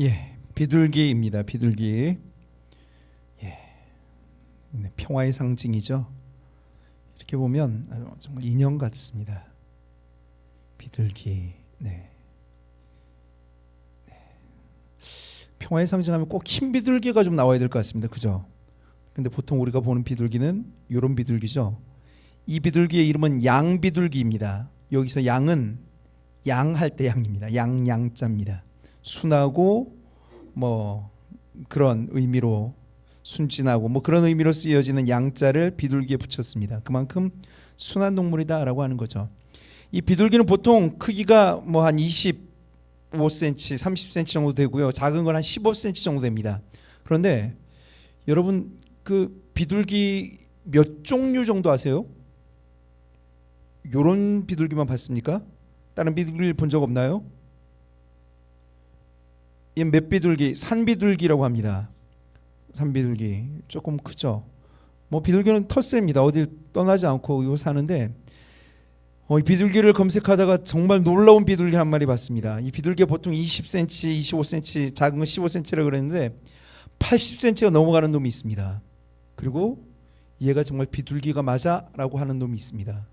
예, 비둘기입니다. 비둘기. 예, 네, 평화의 상징이죠. 이렇게 보면 정말 인형 같습니다. 비둘기. 네. 네. 평화의 상징하면 꼭 흰 비둘기가 좀 나와야 될 것 같습니다. 그죠? 근데 보통 우리가 보는 비둘기는 이런 비둘기죠. 이 비둘기의 이름은 양비둘기입니다. 여기서 양은 양할 때 양입니다. 양양자입니다. 순하고 뭐 그런 의미로 순진하고 뭐 그런 의미로 쓰여지는 양자를 비둘기에 붙였습니다. 그만큼 순한 동물이다라고 하는 거죠. 이 비둘기는 보통 크기가 뭐 한 25cm, 30cm 정도 되고요. 작은 건 한 15cm 정도 됩니다. 그런데 여러분 그 비둘기 몇 종류 정도 아세요? 요런 비둘기만 봤습니까? 다른 비둘기를 본 적 없나요? 이 맷비둘기, 산비둘기라고 합니다. 산비둘기 조금 크죠. 뭐 비둘기는 텃세입니다. 어디 떠나지 않고 요 사는데 어, 이 비둘기를 검색하다가 정말 놀라운 비둘기 한 마리 봤습니다. 이 비둘기가 보통 20cm, 25cm, 작은 건 15cm라 그랬는데 80cm가 넘어가는 놈이 있습니다. 그리고 얘가 정말 비둘기가 맞아라고 하는 놈이 있습니다.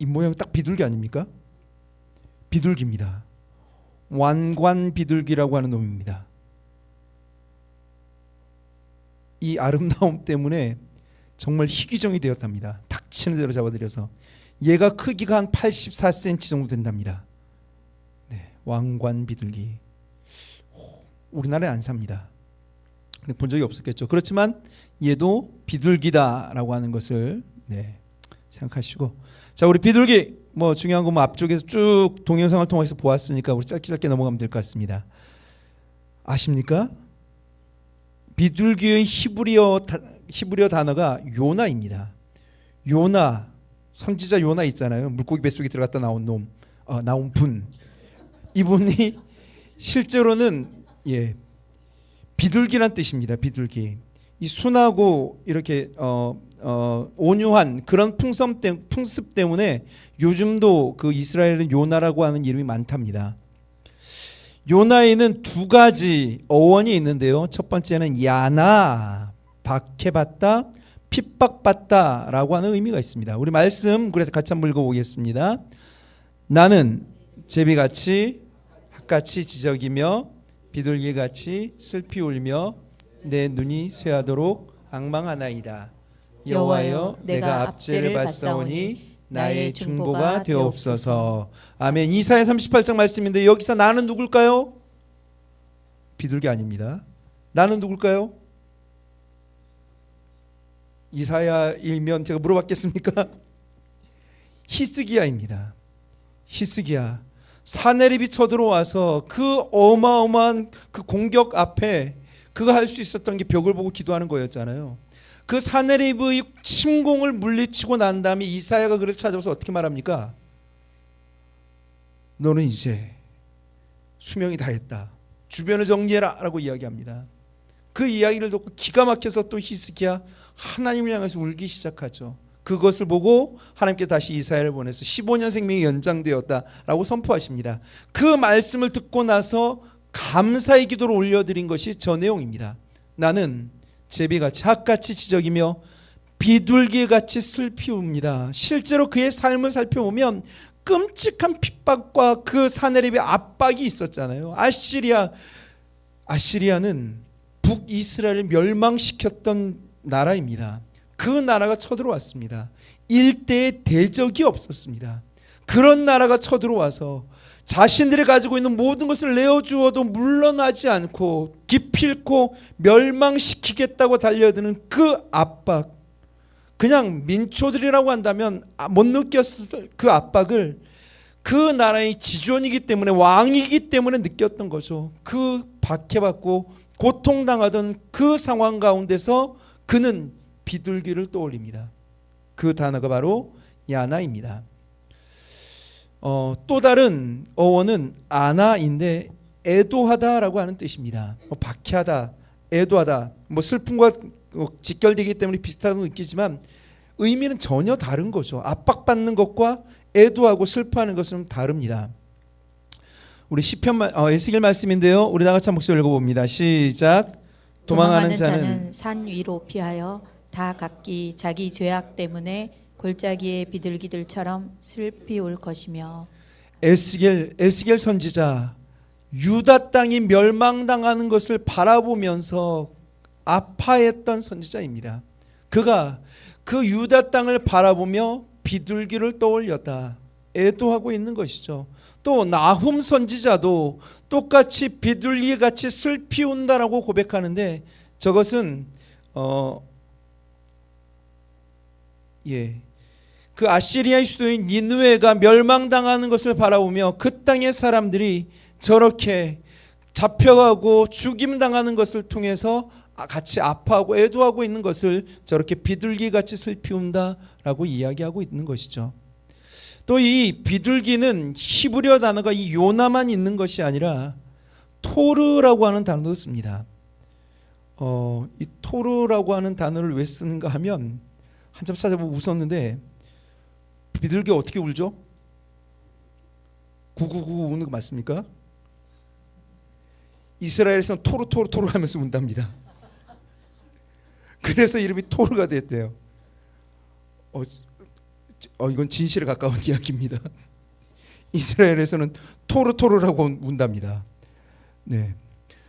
이 모양 딱 비둘기 아닙니까? 비둘기입니다. 완관 비둘기라고 하는 놈입니다. 이 아름다움 때문에 정말 희귀종이 되었답니다. 닥치는 대로 잡아들여서 얘가 크기가 한 84cm 정도 된답니다. 네, 왕관 비둘기. 우리나라에 안 삽니다. 본 적이 없었겠죠. 그렇지만 얘도 비둘기다라고 하는 것을 네, 생각하시고 자 우리 비둘기 뭐 중요한 건 뭐 앞쪽에서 쭉 동영상을 통해서 보았으니까 우리 짧게 짧게 넘어가면 될 것 같습니다. 아십니까? 비둘기의 히브리어 다, 히브리어 단어가 요나입니다. 요나 선지자 요나 있잖아요. 물고기 뱃속에 들어갔다 나온 놈, 어, 나온 분. 이분이 실제로는 예 비둘기란 뜻입니다. 비둘기. 이 순하고 이렇게 어, 어, 온유한 그런 풍성 때, 풍습 때문에 요즘도 그 이스라엘은 요나라고 하는 이름이 많답니다. 요나에는 두 가지 어원이 있는데요. 첫 번째는 야나 박해받다 핍박받다라고 하는 의미가 있습니다. 우리 말씀 그래서 같이 한번 읽어보겠습니다. 나는 제비같이 학같이 지적이며 비둘기같이 슬피 울며 내 눈이 쇠하도록 악망하나이다. 여호와여 내가 압제를 받사오니 나의 중보가 되옵소서. 아멘. 이사야 38장 말씀인데 여기서 나는 누굴까요? 비둘기 아닙니다. 나는 누굴까요? 이사야 일면 제가 물어봤겠습니까? 히스기야입니다. 히스기야. 사내립이 쳐들어와서 그 어마어마한 그 공격 앞에 그가 할 수 있었던 게 벽을 보고 기도하는 거였잖아요. 그 사내립의 침공을 물리치고 난 다음에 이사야가 그를 찾아와서 어떻게 말합니까? 너는 이제 수명이 다했다. 주변을 정리해라라고 이야기합니다. 그 이야기를 듣고 기가 막혀서 또 히스기야 하나님을 향해서 울기 시작하죠. 그것을 보고 하나님께 다시 이사야를 보내서 15년 생명이 연장되었다라고 선포하십니다. 그 말씀을 듣고 나서 감사의 기도를 올려드린 것이 저 내용입니다. 나는 제비같이 학같이 지적이며 비둘기같이 슬피 웁니다. 실제로 그의 삶을 살펴보면 끔찍한 핍박과 그 사내립의 압박이 있었잖아요. 아시리아 아시리아는 북이스라엘을 멸망시켰던 나라입니다. 그 나라가 쳐들어왔습니다. 일대의 대적이 없었습니다. 그런 나라가 쳐들어와서 자신들이 가지고 있는 모든 것을 내어주어도 물러나지 않고 기필코 멸망시키겠다고 달려드는 그 압박. 그냥 민초들이라고 한다면 못 느꼈을 그 압박을 그 나라의 지존이기 때문에 왕이기 때문에 느꼈던 거죠. 그 박해받고 고통당하던 그 상황 가운데서 그는 비둘기를 떠올립니다. 그 단어가 바로 야나입니다. 어, 또 다른 어원은 아나인데 애도하다라고 하는 뜻입니다. 뭐 박해하다, 애도하다, 뭐 슬픔과 직결되기 때문에 비슷하다고 느끼지만 의미는 전혀 다른 거죠. 압박받는 것과 애도하고 슬퍼하는 것은 다릅니다. 우리 시편 말 어, 에스겔 말씀인데요. 우리 다 같이 한 목소리 읽어봅니다. 시작. 도망하는 자는 산 위로 피하여 다 각기 자기 죄악 때문에 골짜기의 비둘기들처럼 슬피 올 것이며 에스겔 에스겔 선지자 유다 땅이 멸망당하는 것을 바라보면서 아파했던 선지자입니다. 그가 그 유다 땅을 바라보며 비둘기를 떠올렸다. 애도하고 있는 것이죠. 또 나훔 선지자도 똑같이 비둘기 같이 슬피 운다라고 고백하는데 저것은 어 예. 그 아시리아의 수도인 니누에가 멸망당하는 것을 바라보며 그 땅의 사람들이 저렇게 잡혀가고 죽임 당하는 것을 통해서 아, 같이 아파하고 애도하고 있는 것을 저렇게 비둘기 같이 슬피 운다라고 이야기하고 있는 것이죠. 또 이 비둘기는 히브리어 단어가 이 요나만 있는 것이 아니라 토르라고 하는 단어도 씁니다. 어, 이 토르라고 하는 단어를 왜 쓰는가 하면 한참 찾아보고 웃었는데 비둘기 어떻게 울죠? 구구구 우는 거 맞습니까? 이스라엘에서는 토르 토르 토르 하면서 운답니다. 그래서 이름이 토르가 됐대요. 어, 어 이건 진실에 가까운 이야기입니다. 이스라엘에서는 토르 토르라고 운답니다. 네.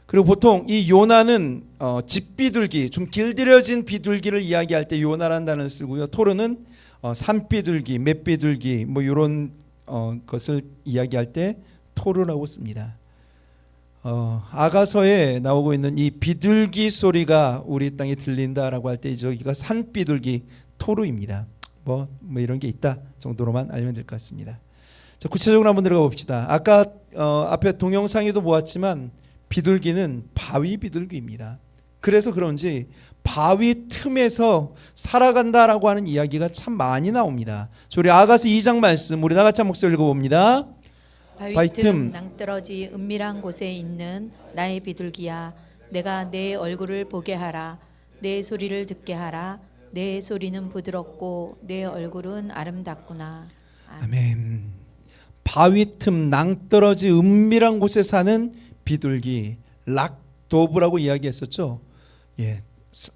그리고 보통 이 요나는 어, 집비둘기 좀 길들여진 비둘기를 이야기할 때 요나라는 단어를 쓰고요. 토르는 어, 산비둘기, 맷비둘기 뭐 이런 어, 것을 이야기할 때 토르라고 씁니다. 어, 아가서에 나오고 있는 이 비둘기 소리가 우리 땅에 들린다라고 할 때 저기가 산비둘기 토르입니다. 뭐, 뭐 이런 게 있다 정도로만 알면 될 것 같습니다. 자, 구체적으로 한번 들어가 봅시다. 아까 어, 앞에 동영상에도 보았지만 비둘기는 바위 비둘기입니다. 그래서 그런지 바위 틈에서 살아간다라고 하는 이야기가 참 많이 나옵니다. 우리 아가서 2장 말씀 우리 다 같이 한 목소리 읽어봅니다. 바위 틈 틈. 낭떠러지 은밀한 곳에 있는 나의 비둘기야 내가 내 얼굴을 보게 하라 내 소리를 듣게 하라 내 소리는 부드럽고 내 얼굴은 아름답구나. 아멘. 바위 틈 낭떠러지 은밀한 곳에 사는 비둘기 락도브라고 이야기했었죠. 예. 스-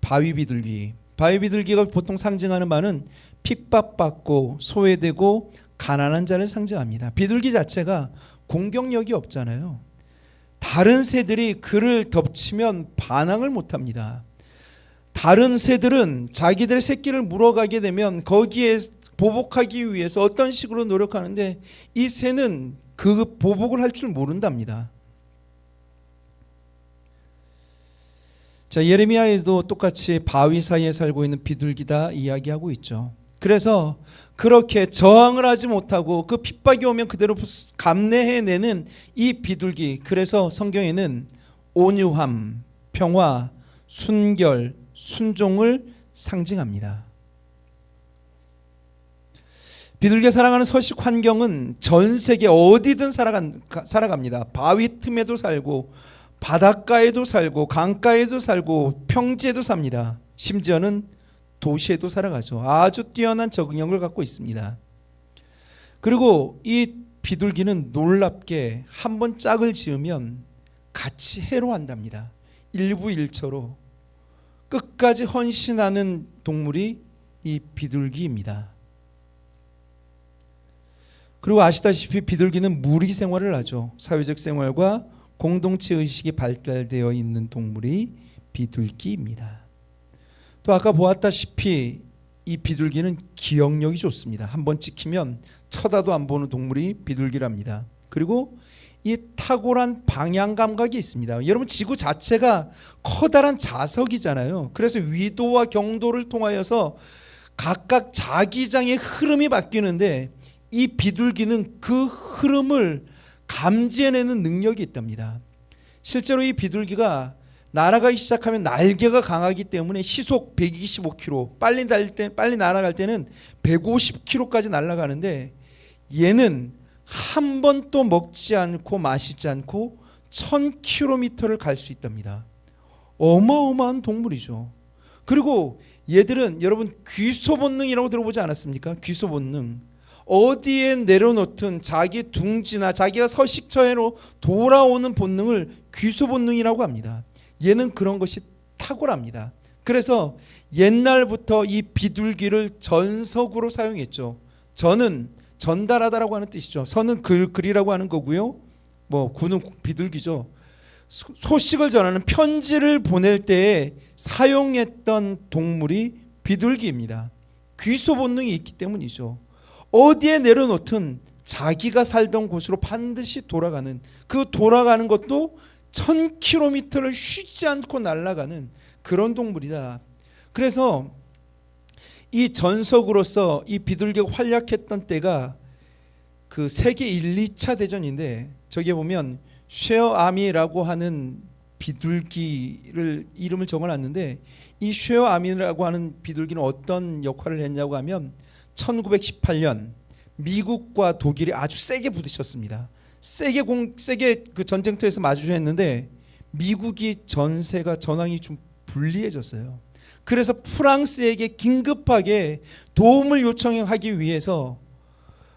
바위 비둘기. 바위 비둘기가 보통 상징하는 바는 핍박받고 소외되고 가난한 자를 상징합니다. 비둘기 자체가 공격력이 없잖아요. 다른 새들이 그를 덮치면 반항을 못 합니다. 다른 새들은 자기들의 새끼를 물어가게 되면 거기에 보복하기 위해서 어떤 식으로 노력하는데 이 새는 그 보복을 할 줄 모른답니다. 자 예레미야에도 똑같이 바위 사이에 살고 있는 비둘기다 이야기하고 있죠. 그래서 그렇게 저항을 하지 못하고 그 핍박이 오면 그대로 감내해내는 이 비둘기. 그래서 성경에는 온유함, 평화, 순결, 순종을 상징합니다. 비둘기가 살아가는 서식 환경은 전 세계 어디든 살아간, 가- 살아갑니다. 바위 틈에도 살고 바닷가에도 살고 강가에도 살고 평지에도 삽니다. 심지어는 도시에도 살아가죠. 아주 뛰어난 적응력을 갖고 있습니다. 그리고 이 비둘기는 놀랍게 한 번 짝을 지으면 같이 해로한답니다. 일부일처로 끝까지 헌신하는 동물이 이 비둘기입니다. 그리고 아시다시피 비둘기는 무리 생활을 하죠. 사회적 생활과 공동체 의식이 발달되어 있는 동물이 비둘기입니다. 또 아까 보았다시피 이 비둘기는 기억력이 좋습니다. 한번 찍히면 쳐다도 안 보는 동물이 비둘기랍니다. 그리고 이 탁월한 방향 감각이 있습니다. 여러분 지구 자체가 커다란 자석이잖아요. 그래서 위도와 경도를 통하여서 각각 자기장의 흐름이 바뀌는데 이 비둘기는 그 흐름을 감지해내는 능력이 있답니다. 실제로 이 비둘기가 날아가기 시작하면 날개가 강하기 때문에 시속 125km 빨리 달때 빨리 날아갈 때는 150km까지 날아가는데 얘는 한 번도 먹지 않고 마시지 않고 1000km를 갈 수 있답니다. 어마어마한 동물이죠. 그리고 얘들은 여러분 귀소 본능이라고 들어보지 않았습니까? 귀소 본능. 어디에 내려놓든 자기 둥지나 자기가 서식처에로 돌아오는 본능을 귀소 본능이라고 합니다. 얘는 그런 것이 탁월합니다. 그래서 옛날부터 이 비둘기를 전석으로 사용했죠. 전은 전달하다라고 하는 뜻이죠. 선은 글 글이라고 하는 거고요. 뭐 구는 비둘기죠. 소- 소식을 전하는 편지를 보낼 때에 사용했던 동물이 비둘기입니다. 귀소 본능이 있기 때문이죠. 어디에 내려놓든 자기가 살던 곳으로 반드시 돌아가는 그 돌아가는 것도 천 킬로미터를 쉬지 않고 날아가는 그런 동물이다. 그래서 이 전석으로서 이 비둘기가 활약했던 때가 그 세계 1, 2차 대전인데 저기에 보면 쉐어 아미라고 하는 비둘기를 이름을 적어놨는데 이 쉐어 아미라고 하는 비둘기는 어떤 역할을 했냐고 하면 1918년 미국과 독일이 아주 세게 부딪혔습니다. 세게 공 세게 그 전쟁터에서 마주했는데 미국이 전세가 전황이 좀 불리해졌어요. 그래서 프랑스에게 긴급하게 도움을 요청하기 위해서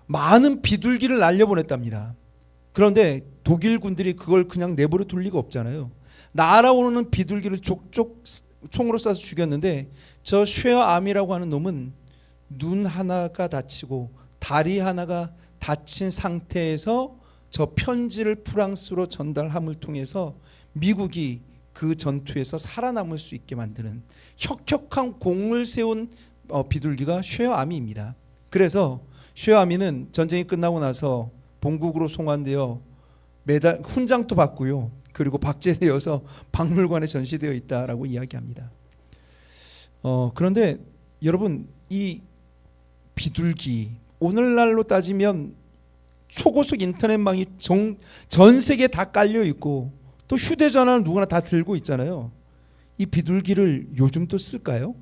많은 비둘기를 날려보냈답니다. 그런데 독일 군들이 그걸 그냥 내버려 둘 리가 없잖아요. 날아오는 비둘기를 족족 총으로 쏴서 죽였는데 저 쉐어암이라고 하는 놈은 눈 하나가 다치고 다리 하나가 다친 상태에서 저 편지를 프랑스로 전달함을 통해서 미국이 그 전투에서 살아남을 수 있게 만드는 혁혁한 공을 세운 어, 비둘기가 쉐어아미입니다. 그래서 쉐어아미는 전쟁이 끝나고 나서 본국으로 송환되어 메달 훈장도 받고요. 그리고 박제되어서 박물관에 전시되어 있다라고 이야기합니다. 어, 그런데 여러분 이 비둘기 오늘날로 따지면 초고속 인터넷망이 정, 전 세계 다 깔려 있고 또 휴대전화는 누구나 다 들고 있잖아요. 이 비둘기를 요즘도 쓸까요?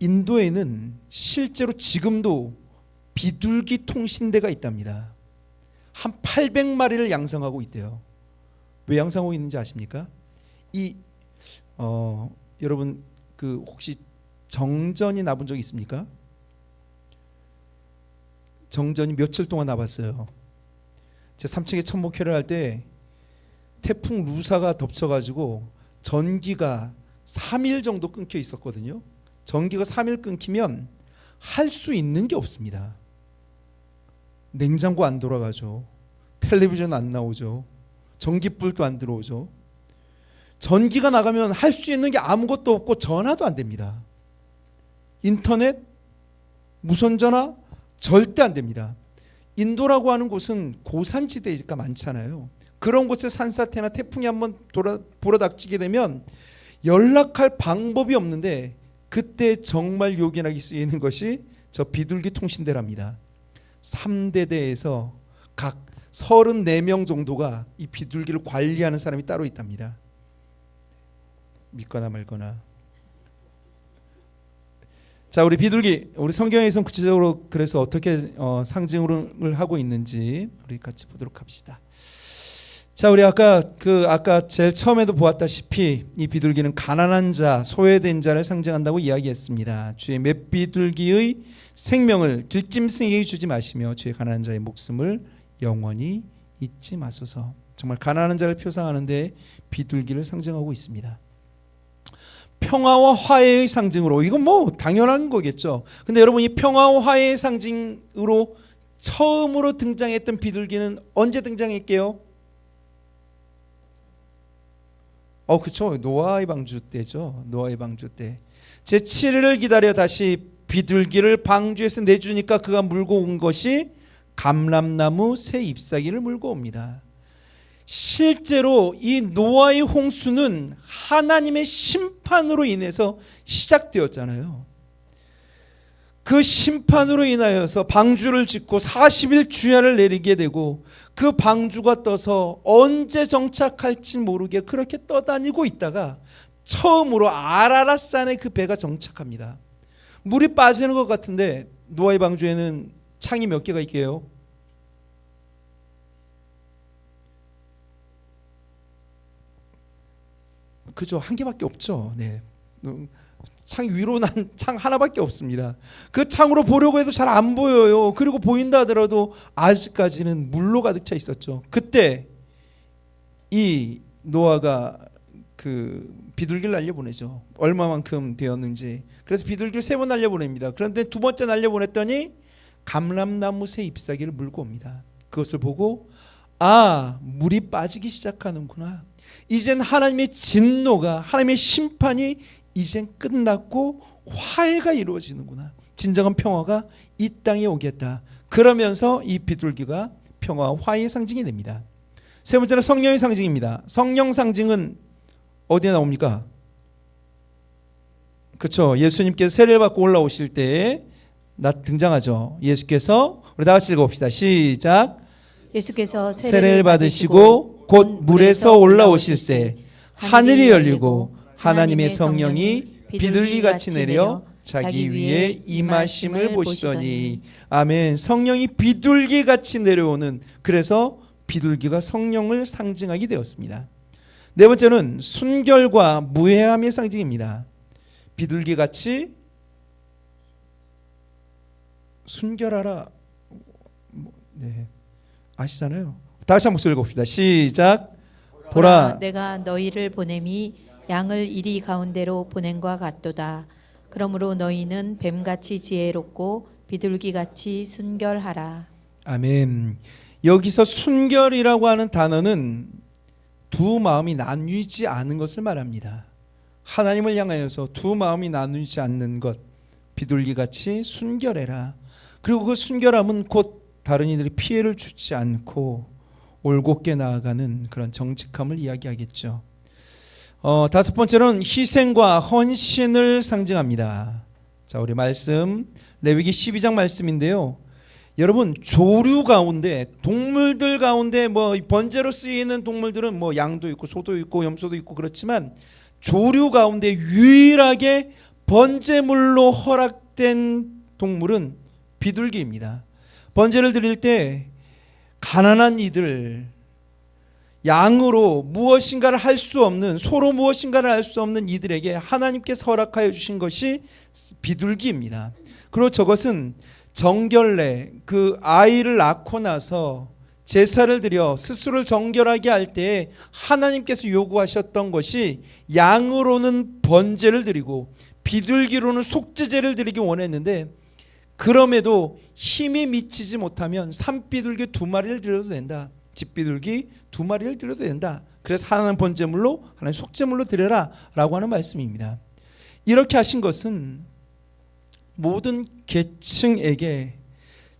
인도에는 실제로 지금도 비둘기 통신대가 있답니다. 한 800마리를 양성하고 있대요. 왜 양성하고 있는지 아십니까? 이 어, 여러분 그 혹시 정전이 나본 적 있습니까? 정전이 며칠 동안 나봤어요. 제 3층에 천목회를 할 때 태풍 루사가 덮쳐가지고 전기가 3일 정도 끊겨 있었거든요. 전기가 3일 끊기면 할 수 있는 게 없습니다. 냉장고 안 돌아가죠. 텔레비전 안 나오죠. 전기불도 안 들어오죠. 전기가 나가면 할 수 있는 게 아무것도 없고 전화도 안 됩니다. 인터넷, 무선 전화 절대 안 됩니다. 인도라고 하는 곳은 고산지대가 많잖아요. 그런 곳에 산사태나 태풍이 한번 돌아, 불어닥치게 되면 연락할 방법이 없는데 그때 정말 요긴하게 쓰이는 것이 저 비둘기 통신대랍니다. 3대대에서 각 34명 정도가 이 비둘기를 관리하는 사람이 따로 있답니다. 믿거나 말거나. 자, 우리 비둘기, 우리 성경에서는 구체적으로 그래서 어떻게 어, 상징을 하고 있는지 우리 같이 보도록 합시다. 자, 우리 아까 그 아까 제일 처음에도 보았다시피 이 비둘기는 가난한 자, 소외된 자를 상징한다고 이야기했습니다. 주의 맷비둘기의 생명을 들짐승에게 주지 마시며 주의 가난한 자의 목숨을 영원히 잊지 마소서. 정말 가난한 자를 표상하는데 비둘기를 상징하고 있습니다. 평화와 화해의 상징으로 이건 뭐 당연한 거겠죠. 근데 여러분 이 평화와 화해의 상징으로 처음으로 등장했던 비둘기는 언제 등장했게요? 어, 그쵸. 노아의 방주 때죠. 노아의 방주 때. 제 7일을 기다려 다시 비둘기를 방주에서 내주니까 그가 물고 온 것이 감람나무 새 잎사귀를 물고 옵니다. 실제로 이 노아의 홍수는 하나님의 심판으로 인해서 시작되었잖아요. 그 심판으로 인하여서 방주를 짓고 40일 주야를 내리게 되고 그 방주가 떠서 언제 정착할지 모르게 그렇게 떠다니고 있다가 처음으로 아라라산에 그 배가 정착합니다. 물이 빠지는 것 같은데 노아의 방주에는 창이 몇 개가 있게요? 그죠 한 개밖에 없죠. 네. 음, 창 위로 난 창 하나밖에 없습니다. 그 창으로 보려고 해도 잘 안 보여요. 그리고 보인다 하더라도 아직까지는 물로 가득 차 있었죠. 그때 이 노아가 그 비둘기를 날려보내죠. 얼마만큼 되었는지. 그래서 비둘기를 세 번 날려보냅니다. 그런데 두 번째 날려보냈더니 감람나무 새 잎사귀를 물고 옵니다. 그것을 보고 아 물이 빠지기 시작하는구나. 이젠 하나님의 진노가 하나님의 심판이 이젠 끝났고 화해가 이루어지는구나. 진정한 평화가 이 땅에 오겠다. 그러면서 이 비둘기가 평화와 화해의 상징이 됩니다. 세 번째는 성령의 상징입니다. 성령 상징은 어디에 나옵니까? 그렇죠. 예수님께서 세례를 받고 올라오실 때나 등장하죠. 예수께서 우리 다 같이 읽어봅시다. 시작. 예수께서 세례를 받으시고 곧 물에서 올라오실새 하늘이 열리고 하나님의 성령이 비둘기 같이 내려 자기 위에 임하심을 보시더니 아멘 성령이 비둘기 같이 내려오는 그래서 비둘기가 성령을 상징하게 되었습니다. 네 번째는 순결과 무해함의 상징입니다. 비둘기 같이 순결하라 뭐, 네. 아시잖아요. 다시 한번 목소리 읽어봅시다. 시작. 보라 내가 너희를 보냄이 양을 이리 가운데로 보낸과 같도다. 그러므로 너희는 뱀같이 지혜롭고 비둘기같이 순결하라. 아멘. 여기서 순결이라고 하는 단어는 두 마음이 나뉘지 않은 것을 말합니다. 하나님을 향하여서 두 마음이 나누지 않는 것, 비둘기 같이 순결해라. 그리고 그 순결함은 곧 다른 이들이 피해를 주지 않고 올곧게 나아가는 그런 정직함을 이야기하겠죠. 어, 다섯 번째로는 희생과 헌신을 상징합니다. 자, 우리 말씀 레위기 12장 말씀인데요. 여러분 조류 가운데 동물들 가운데 뭐 번제로 쓰이는 동물들은 뭐 양도 있고 소도 있고 염소도 있고 그렇지만 조류 가운데 유일하게 번제물로 허락된 동물은 비둘기입니다. 번제를 드릴 때 가난한 이들 양으로 무엇인가를 할 수 없는 소로 무엇인가를 할 수 없는 이들에게 하나님께서 허락하여 주신 것이 비둘기입니다. 그리고 저것은 정결례 그 아이를 낳고 나서 제사를 드려 스스로를 정결하게 할때 하나님께서 요구하셨던 것이 양으로는 번제를 드리고 비둘기로는 속죄제를 드리기 원했는데 그럼에도 힘이 미치지 못하면 산비둘기 두 마리를 드려도 된다. 집비둘기 두 마리를 드려도 된다. 그래서 하나는 번제물로 하나는 속죄물로 드려라라고 하는 말씀입니다. 이렇게 하신 것은 모든 계층에게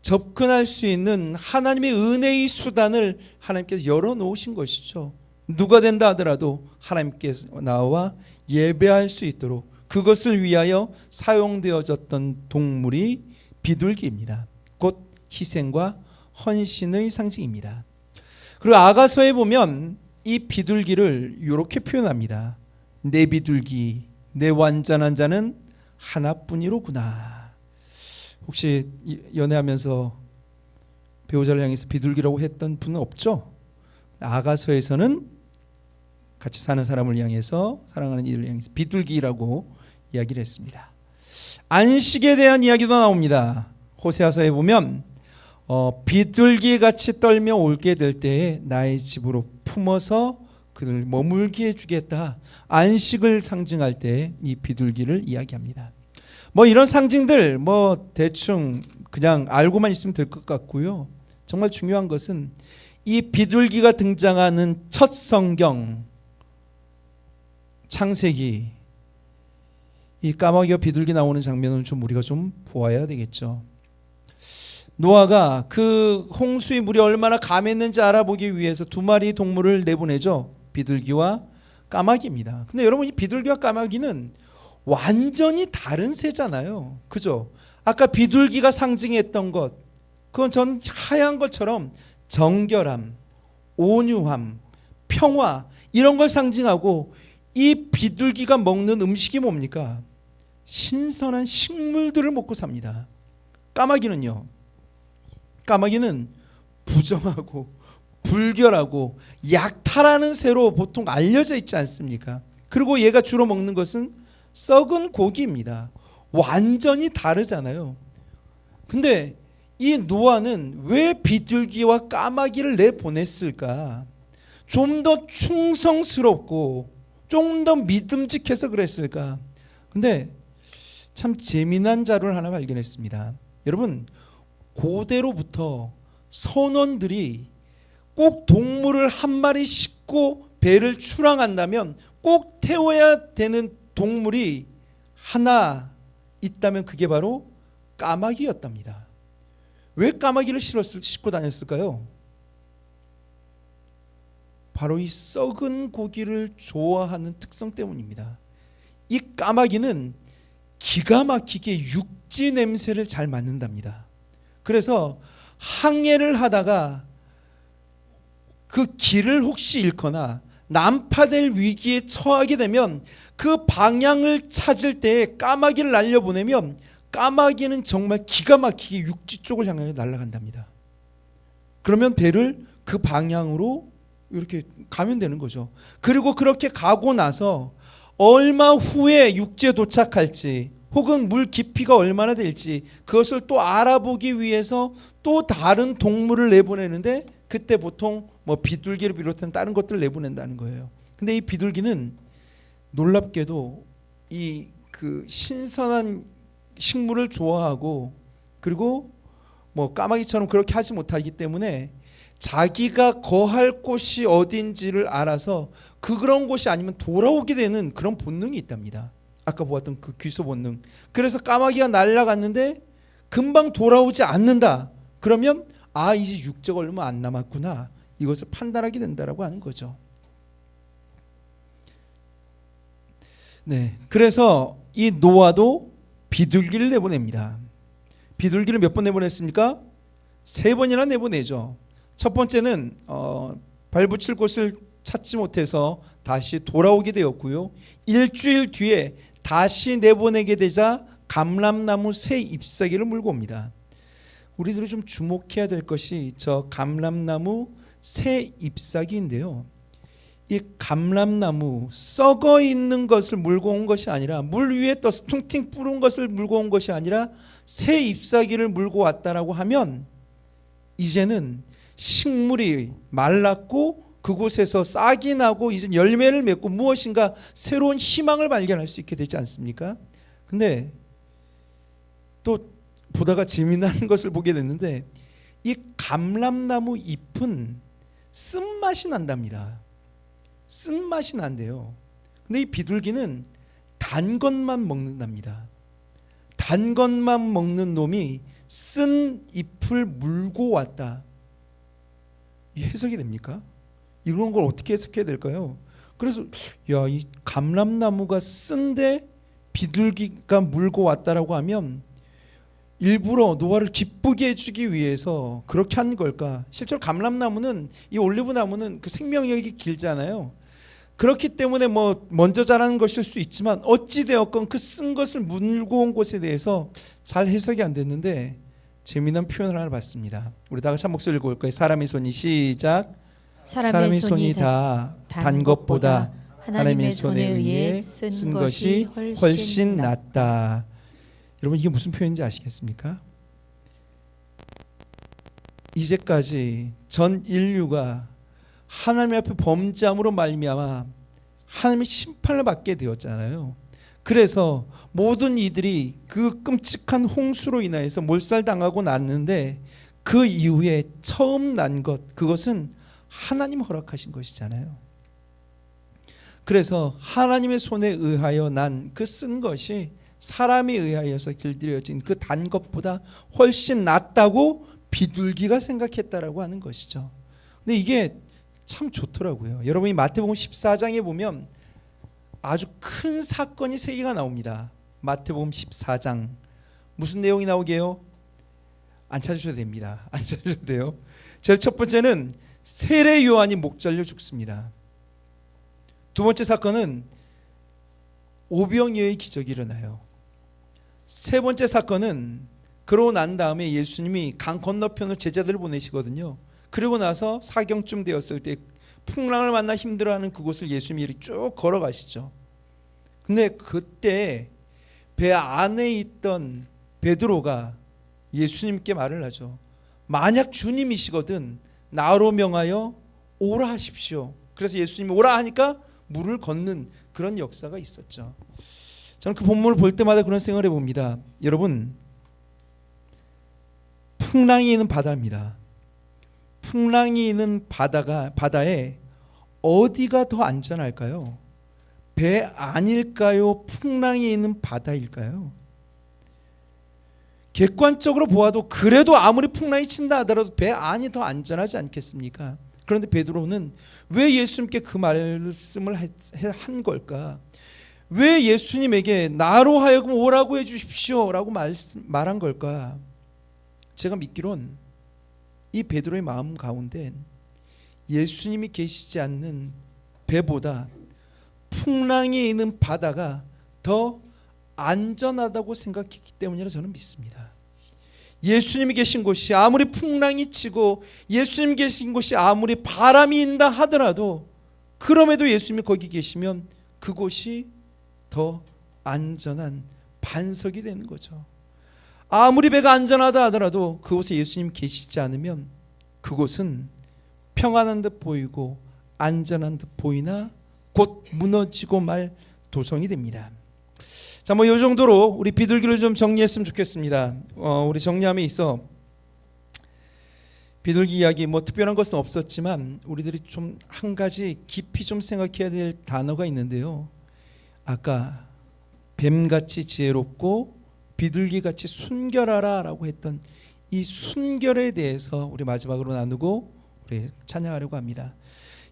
접근할 수 있는 하나님의 은혜의 수단을 하나님께서 열어 놓으신 것이죠. 누가 된다 하더라도 하나님께서 나와 예배할 수 있도록 그것을 위하여 사용되어졌던 동물이 비둘기입니다. 곧 희생과 헌신의 상징입니다. 그리고 아가서에 보면 이 비둘기를 이렇게 표현합니다. 내 비둘기, 내 완전한 자는 하나뿐이로구나. 혹시 연애하면서 배우자를 향해서 비둘기라고 했던 분은 없죠? 아가서에서는 같이 사는 사람을 향해서 사랑하는 이들을 향해서 비둘기라고 이야기를 했습니다. 안식에 대한 이야기도 나옵니다. 호세아서에 보면 어, 비둘기 같이 떨며 올게 될 때에 나의 집으로 품어서 그를 머물게 해주겠다. 안식을 상징할 때 이 비둘기를 이야기합니다. 뭐 이런 상징들 뭐 대충 그냥 알고만 있으면 될 것 같고요. 정말 중요한 것은 이 비둘기가 등장하는 첫 성경 창세기 이 까마귀와 비둘기 나오는 장면을 좀 우리가 좀 보아야 되겠죠. 노아가 그 홍수의 물이 얼마나 감했는지 알아보기 위해서 두 마리 동물을 내보내죠. 비둘기와 까마귀입니다. 근데 여러분 이 비둘기와 까마귀는 완전히 다른 새잖아요. 그죠? 아까 비둘기가 상징했던 것 그건 전 하얀 것처럼 정결함, 온유함, 평화 이런 걸 상징하고 이 비둘기가 먹는 음식이 뭡니까? 신선한 식물들을 먹고 삽니다. 까마귀는요. 까마귀는 부정하고 불결하고 약탈하는 새로 보통 알려져 있지 않습니까? 그리고 얘가 주로 먹는 것은 썩은 고기입니다. 완전히 다르잖아요. 근데 이 노아는 왜 비둘기와 까마귀를 내보냈을까? 좀 더 충성스럽고 좀 더 믿음직해서 그랬을까? 근데 참 재미난 자료를 하나 발견했습니다. 여러분 고대로부터 선원들이 꼭 동물을 한 마리 싣고 배를 출항한다면 꼭 태워야 되는 동물이 하나 있다면 그게 바로 까마귀였답니다. 왜 까마귀를 실었을, 싣고 다녔을까요? 바로 이 썩은 고기를 좋아하는 특성 때문입니다. 이 까마귀는 기가 막히게 육지 냄새를 잘 맡는답니다. 그래서 항해를 하다가 그 길을 혹시 잃거나 난파될 위기에 처하게 되면 그 방향을 찾을 때 까마귀를 날려보내면 까마귀는 정말 기가 막히게 육지 쪽을 향해 날아간답니다. 그러면 배를 그 방향으로 이렇게 가면 되는 거죠. 그리고 그렇게 가고 나서 얼마 후에 육지에 도착할지 혹은 물 깊이가 얼마나 될지 그것을 또 알아보기 위해서 또 다른 동물을 내보내는데 그때 보통 뭐 비둘기를 비롯한 다른 것들을 내보낸다는 거예요. 근데 이 비둘기는 놀랍게도 이 그 신선한 식물을 좋아하고 그리고 뭐 까마귀처럼 그렇게 하지 못하기 때문에 자기가 거할 곳이 어딘지를 알아서 그 그런 곳이 아니면 돌아오게 되는 그런 본능이 있답니다. 아까 보았던 그 귀소 본능. 그래서 까마귀가 날아갔는데 금방 돌아오지 않는다. 그러면 아 이제 육적 얼마 안 남았구나. 이것을 판단하게 된다라고 하는 거죠. 네. 그래서 이 노아도 비둘기를 내보냅니다. 비둘기를 몇 번 내보냈습니까? 세 번이나 내보내죠. 첫 번째는 어, 발붙일 곳을 찾지 못해서 다시 돌아오게 되었고요. 일주일 뒤에 다시 내보내게 되자 감람나무 새 잎사귀를 물고 옵니다. 우리들이 좀 주목해야 될 것이 저 감람나무 새 잎사귀인데요. 이 감람나무 썩어 있는 것을 물고 온 것이 아니라 물 위에 떠서 퉁퉁 뿌른 것을 물고 온 것이 아니라 새 잎사귀를 물고 왔다라고 하면 이제는 식물이 말랐고 그곳에서 싹이 나고 이제 열매를 맺고 무엇인가 새로운 희망을 발견할 수 있게 되지 않습니까? 근데 또 보다가 재미난 것을 보게 됐는데 이 감람나무 잎은 쓴맛이 난답니다. 쓴맛이 난대요. 근데 이 비둘기는 단 것만 먹는답니다. 단 것만 먹는 놈이 쓴 잎을 물고 왔다. 이 해석이 됩니까? 이런 걸 어떻게 해석해야 될까요? 그래서 야 이 감람나무가 쓴데 비둘기가 물고 왔다라고 하면 일부러 노아를 기쁘게 해주기 위해서 그렇게 한 걸까? 실제로 감람나무는 이 올리브 나무는 그 생명력이 길잖아요. 그렇기 때문에 뭐 먼저 자라는 것일 수 있지만 어찌 되었건 그 쓴 것을 물고 온 곳에 대해서 잘 해석이 안 됐는데 재미난 표현을 하나 봤습니다. 우리 다 같이 한 목소리 읽어볼 거예요. 사람의 손이 시작. 사람의 손이 다 다단 것보다 하나님의 손에 의해 쓴 것이 훨씬 낫다. 여러분 이게 무슨 표현인지 아시겠습니까? 이제까지 전 인류가 하나님 앞에 범죄함으로 말미암아 하나님의 심판을 받게 되었잖아요. 그래서 모든 이들이 그 끔찍한 홍수로 인하여서 몰살당하고 났는데 그 이후에 처음 난 것 그것은 하나님 허락하신 것이잖아요. 그래서 하나님의 손에 의하여 난 그 쓴 것이 사람에 의하여서 길들여진 그 단 것보다 훨씬 낫다고 비둘기가 생각했다라고 하는 것이죠. 근데 이게 참 좋더라고요. 여러분이 마태복음 14장에 보면 아주 큰 사건이 세 개가 나옵니다. 마태복음 14장 무슨 내용이 나오게요? 안 찾으셔도 됩니다. 안 찾으셔도 돼요. 제일 첫 번째는 세례 요한이 목 잘려 죽습니다. 두 번째 사건은 오병이어의 기적이 일어나요. 세 번째 사건은 그러고 난 다음에 예수님이 강 건너편을 제자들을 보내시거든요. 그리고 나서 사경쯤 되었을 때 풍랑을 만나 힘들어하는 그곳을 예수님이 쭉 걸어가시죠. 근데 그때 배 안에 있던 베드로가 예수님께 말을 하죠. 만약 주님이시거든 나로 명하여 오라 하십시오. 그래서 예수님이 오라 하니까 물을 걷는 그런 역사가 있었죠. 저는 그 본문을 볼 때마다 그런 생각을 해봅니다. 여러분 풍랑이 있는 바다입니다. 풍랑이 있는 바다가 바다에 어디가 더 안전할까요? 배 아닐까요? 풍랑이 있는 바다일까요? 객관적으로 보아도 그래도 아무리 풍랑이 친다 하더라도 배 안이 더 안전하지 않겠습니까? 그런데 베드로는 왜 예수님께 그 말씀을 하- 한 걸까? 왜 예수님에게 나로 하여금 오라고 해 주십시오라고 말한 걸까? 제가 믿기론 이 베드로의 마음 가운데 예수님이 계시지 않는 배보다 풍랑이 있는 바다가 더 안전하다고 생각했기 때문이라 저는 믿습니다. 예수님이 계신 곳이 아무리 풍랑이 치고 예수님 계신 곳이 아무리 바람이 인다 하더라도 그럼에도 예수님이 거기 계시면 그곳이 더 안전한 반석이 되는 거죠. 아무리 배가 안전하다 하더라도 그곳에 예수님 계시지 않으면 그곳은 평안한 듯 보이고 안전한 듯 보이나 곧 무너지고 말 도성이 됩니다. 자, 뭐 이 정도로 우리 비둘기를 좀 정리했으면 좋겠습니다. 어, 우리 정리함에 있어 비둘기 이야기 뭐 특별한 것은 없었지만 우리들이 좀 한 가지 깊이 좀 생각해야 될 단어가 있는데요. 아까 뱀같이 지혜롭고 비둘기같이 순결하라라고 했던 이 순결에 대해서 우리 마지막으로 나누고 우리 찬양하려고 합니다.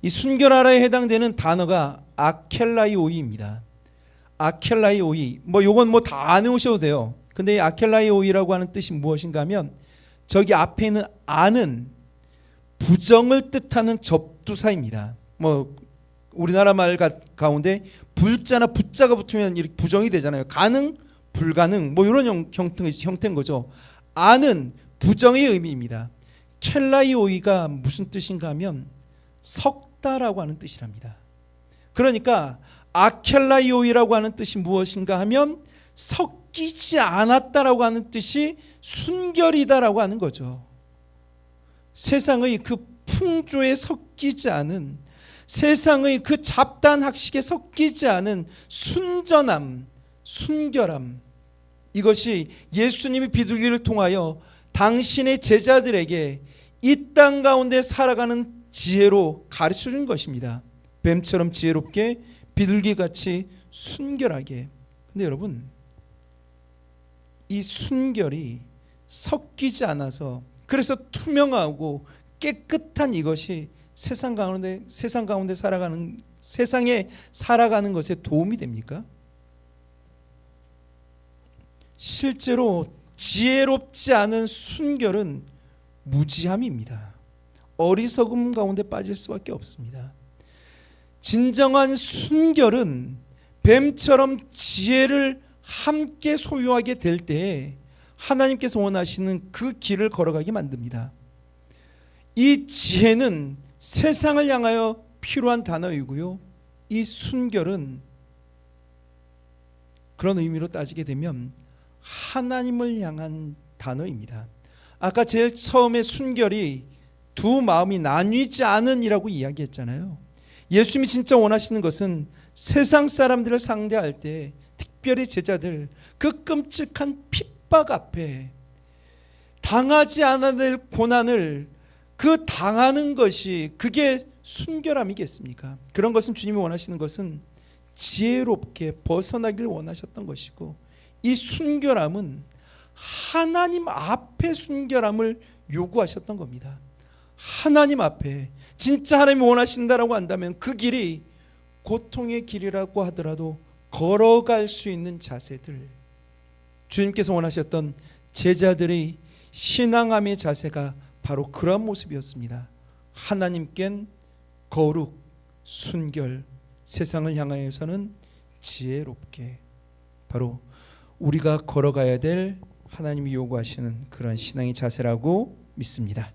이 순결하라에 해당되는 단어가 아켈라이오이입니다. 아켈라이오이 뭐 요건 뭐 다 안 외우셔도 돼요. 근데 이 아켈라이오이라고 하는 뜻이 무엇인가 하면 저기 앞에 있는 아는 부정을 뜻하는 접두사입니다. 뭐 우리나라 말 가, 가운데 불자나 붙자가 붙으면 이렇게 부정이 되잖아요. 가능, 불가능 뭐 이런 형, 형태, 형태인 거죠. 아는 부정의 의미입니다. 켈라이오이가 무슨 뜻인가 하면 섞다라고 하는 뜻이랍니다. 그러니까 아켈라이오이라고 하는 뜻이 무엇인가 하면 섞이지 않았다라고 하는 뜻이 순결이다라고 하는 거죠. 세상의 그 풍조에 섞이지 않은 세상의 그 잡다한 학식에 섞이지 않은 순전함, 순결함 이것이 예수님이 비둘기를 통하여 당신의 제자들에게 이 땅 가운데 살아가는 지혜로 가르쳐 준 것입니다. 뱀처럼 지혜롭게 비둘기같이 순결하게. 근데 여러분 이 순결이 섞이지 않아서 그래서 투명하고 깨끗한 이것이 세상 가운데 세상 가운데 살아가는 세상에 살아가는 것에 도움이 됩니까? 실제로 지혜롭지 않은 순결은 무지함입니다. 어리석음 가운데 빠질 수밖에 없습니다. 진정한 순결은 뱀처럼 지혜를 함께 소유하게 될 때에 하나님께서 원하시는 그 길을 걸어가게 만듭니다. 이 지혜는 세상을 향하여 필요한 단어이고요. 이 순결은 그런 의미로 따지게 되면 하나님을 향한 단어입니다. 아까 제일 처음에 순결이 두 마음이 나뉘지 않은이라고 이야기했잖아요. 예수님이 진짜 원하시는 것은 세상 사람들을 상대할 때 특별히 제자들 그 끔찍한 핍박 앞에 당하지 않아야 될 고난을 그 당하는 것이 그게 순결함이겠습니까? 그런 것은 주님이 원하시는 것은 지혜롭게 벗어나길 원하셨던 것이고 이 순결함은 하나님 앞에 순결함을 요구하셨던 겁니다. 하나님 앞에 진짜 하나님이 원하신다라고 한다면 그 길이 고통의 길이라고 하더라도 걸어갈 수 있는 자세들 주님께서 원하셨던 제자들의 신앙함의 자세가 바로 그런 모습이었습니다. 하나님께는 거룩, 순결, 세상을 향하여서는 지혜롭게 바로 우리가 걸어가야 될 하나님이 요구하시는 그런 신앙의 자세라고 믿습니다.